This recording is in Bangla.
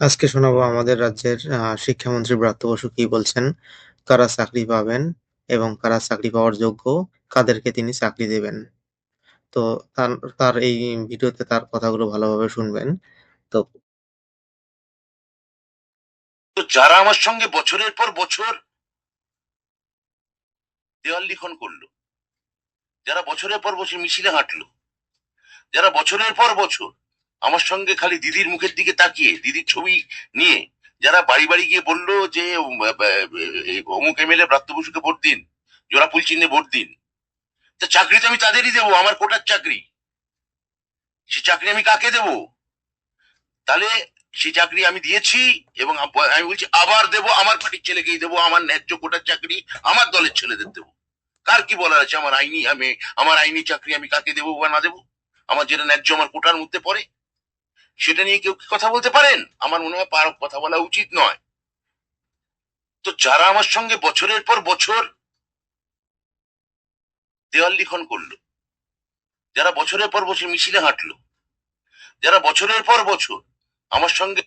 আজকে শোনাবো আমাদের রাজ্যের শিক্ষামন্ত্রী ব্রাত্য বসু কি বলছেন, কারা চাকরি পাবেন এবং কারা চাকরি পাওয়ার যোগ্য, কাদেরকে তিনি চাকরি দেবেন। তো তার তার এই ভিডিওতে তার কথাগুলো ভালোভাবে শুনবেন। তো যারা আমার সঙ্গে বছরের পর বছর দেওয়াল লিখন করল যারা বছরের পর বছর মিছিলে হাঁটলো যারা বছরের পর বছর আমার সঙ্গে খালি দিদির মুখের দিকে তাকিয়ে, দিদির ছবি নিয়ে যারা বাড়ি বাড়ি গিয়ে বলল যে অমুক এমএলএ ব্রাত্য বসুকে ভোট দিন, জোড়া ফুল চিহ্নে ভোট দিন। তা চাকরি তো আমি তাদেরই দেবো, আমার কোটার চাকরি। সে চাকরি আমি কাকে দেবো? তাহলে সেই চাকরি আমি দিয়েছি এবং আমি বলছি, আবার দেব, আমার পার্টির ছেলেকেই দেবো, আমার ন্যায্য কোটার চাকরি, আমার দলের ছেলেদের দেবো। কার কি বলার আছে? আমার আইনি, আমি, আমার আইনি চাকরি আমি কাকে দেবো বা না দেবো? আমার যেটা ন্যায্য, আমার কোটার মধ্যে পড়ে। সেটা নিয়ে কেউ কি কথা বলতে পারেন? আমার মনে হয় পারক কথা বলা উচিত নয়। তো যারা আমার সঙ্গে বছরের পর বছর দেওয়াল লিখন করল, যারা বছরের পর বছর মিছিলে হাঁটলো, যারা বছরের পর বছর আমার সঙ্গে